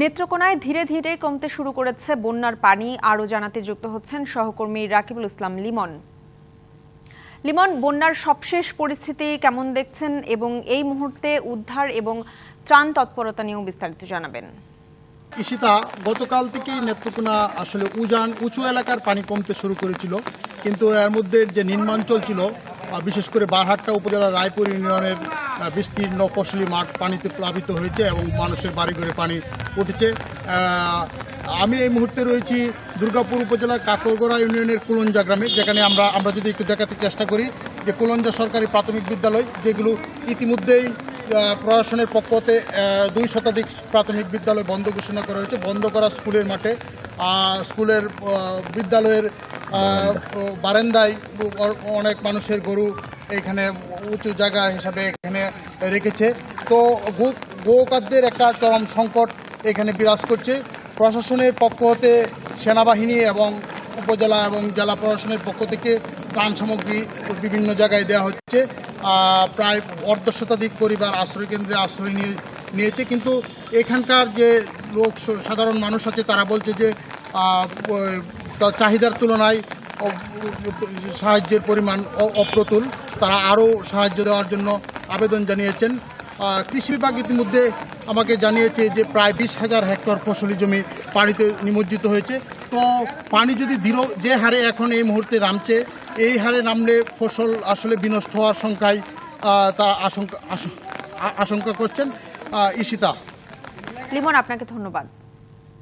নেত্রকোনায় ধীরে ধীরে কমতে শুরু করেছে বন্যার পানি। আরও জানাতে যুক্ত হচ্ছেন সহকর্মী রাকিবুল ইসলাম লিমন। লিমন, বন্যার সবশেষ পরিস্থিতি কেমন দেখছেন এবং এই মুহূর্তে উদ্ধার এবং ত্রাণ তৎপরতা নিয়েও বিস্তারিত জানাবেন। ঈশিতা, গতকাল থেকেই নেত্রকোনা আসলে উজান উঁচু এলাকার পানি কমতে শুরু করেছিল। কিন্তু এর মধ্যে যে নিম্নাঞ্চল ছিল বিশেষ করে বারহাট্টা উপজেলার রায়পুর ইউনিয়নের বিস্তীর্ণ ফসলি মাঠ পানিতে প্লাবিত হয়েছে এবং মানুষের বাড়ি ঘরে পানি উঠেছে। আমি এই মুহূর্তে রয়েছি দুর্গাপুর উপজেলার কাকরগড়া ইউনিয়নের কুলঞ্জা গ্রামে, যেখানে আমরা আমরা যদি একটু দেখাতে চেষ্টা করি যে কুলঞ্জা সরকারি প্রাথমিক বিদ্যালয়, যেগুলো ইতিমধ্যেই প্রশাসনের পক্ষতে দুই শতাধিক প্রাথমিক বিদ্যালয় বন্ধ ঘোষণা করা হয়েছে। বন্ধ করা স্কুলের মাঠে স্কুলের বিদ্যালয়ের বারান্দায় অনেক মানুষের গরু এখানে উঁচু জায়গা হিসাবে এখানে রেখেছে। তো গো, গোকারদের একটা চরম সংকট এখানে বিরাজ করছে। প্রশাসনের পক্ষ হতে সেনাবাহিনী এবং উপজেলা এবং জেলা প্রশাসনের পক্ষ থেকে ত্রাণ সামগ্রী বিভিন্ন জায়গায় দেওয়া হচ্ছে। প্রায় অর্ধ শতাধিক পরিবার আশ্রয় কেন্দ্রে আশ্রয় নিয়ে, নিয়েছে। কিন্তু এখানকার যে লোক, সাধারণ মানুষ আছে, তারা বলছে যে চাহিদার তুলনায় সাহায্যের পরিমাণ অপ্রতুল। তারা আরও সাহায্য দেওয়ার জন্য আবেদন জানিয়েছেন। কৃষি বিভাগ ইতিমধ্যে আমাকে জানিয়েছে যে প্রায় বিশ হাজার হেক্টর ফসলি জমি পানিতে নিমজ্জিত হয়েছে। তো পানি যদি দৃঢ় যে হারে এখন এই মুহূর্তে নামছে, এই হারে নামলে ফসল আসলে বিনষ্ট হওয়ার সংখ্যায় তার আশঙ্কা আশঙ্কা করছেন ইশিতা লিমন, আপনাকে ধন্যবাদ।